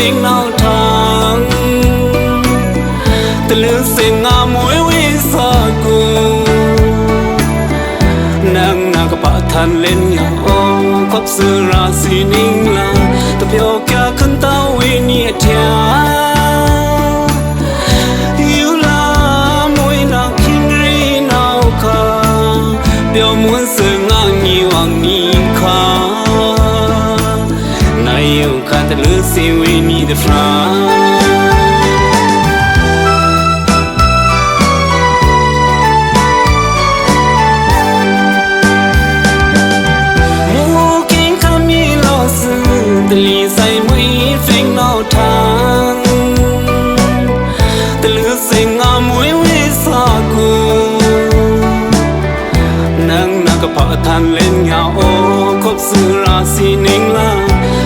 ဖိနောက်ထန်တလူစင်ငါမွေးဝေးစာကိုနန်းနာကပါထန်လင်းယာအိုကပ်စရာစီနင်းလာတ ပြောကခန်တာဝေးနီအထျာ You la moi na kingri nao ka Pyo mun se nga ngi wang ni ka Na yu ka de lu si we ni de fra Mu king kam mi lo su de li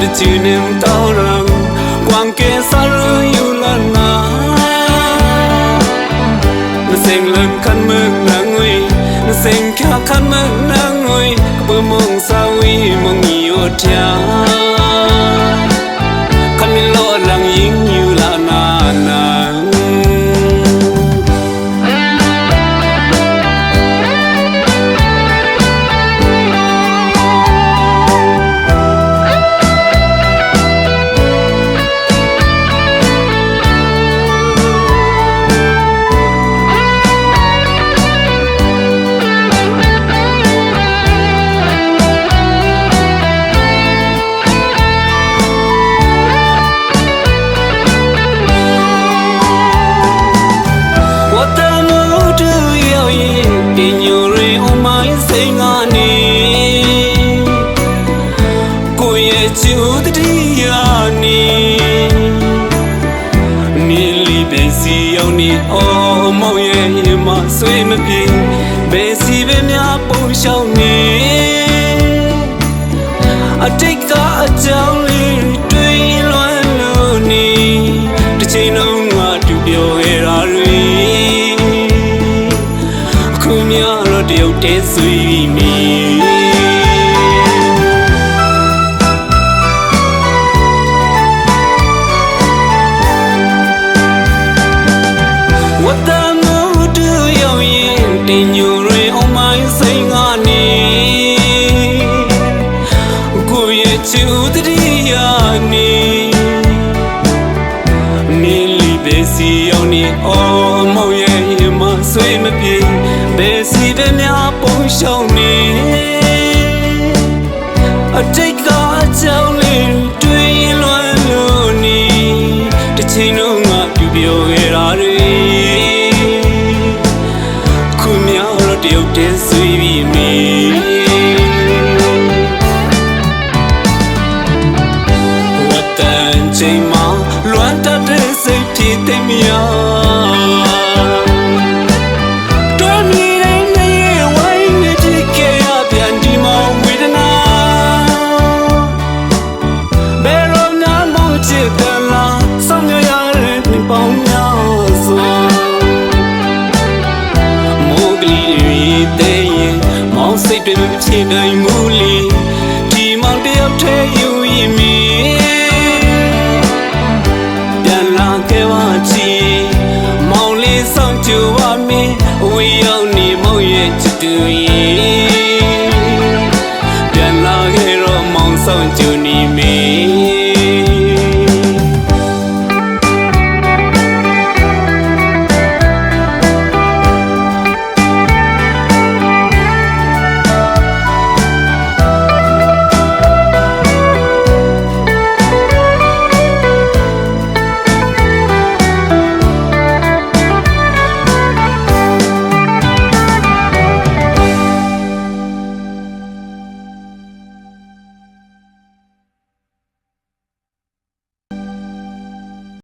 sa ko de tu nim tao rang quang ke sa ru yu la na မစင်လန်ခမ်းမနငွေမ ဘယ်စီအောင်နေအောင်မောင်ရဲ့ရင်မဆွေးမပြေဘယ်စီပဲများပုံရှောင်နေအတိတ်ကအကြောင်း င်းနေအော်မောင်ရဲ့ရင်မဆွေးမပြေဘယ်စီတများပုံရှောင်းနေအတိတ်ကကြောင်းလေးတွေ့ရင်လွမ်းလို့နေတစ်ချိန်တော့ငါပြူပြောခဲ့တာတွေခုမြောက်တော့တရုတ်တင်းစ စိတ်ဖြစ်တဲ့မြာတော်မီတဲ့နေဝိုင်းနေကြခဲ့ရပြန်ဒီမောင်ဝေဒနာဘယ်လိုများမချစ်တယ်လားဆောင်ရရတဲ့နှစ်ပေါင်းများစွာမိုးကလေးတွေတဲ့ရင်မောင်စိတ်တွေမဖြစ်နိုင်ဘူးလေ to want me We only more yet to do it Then I'll get on monsoon to need me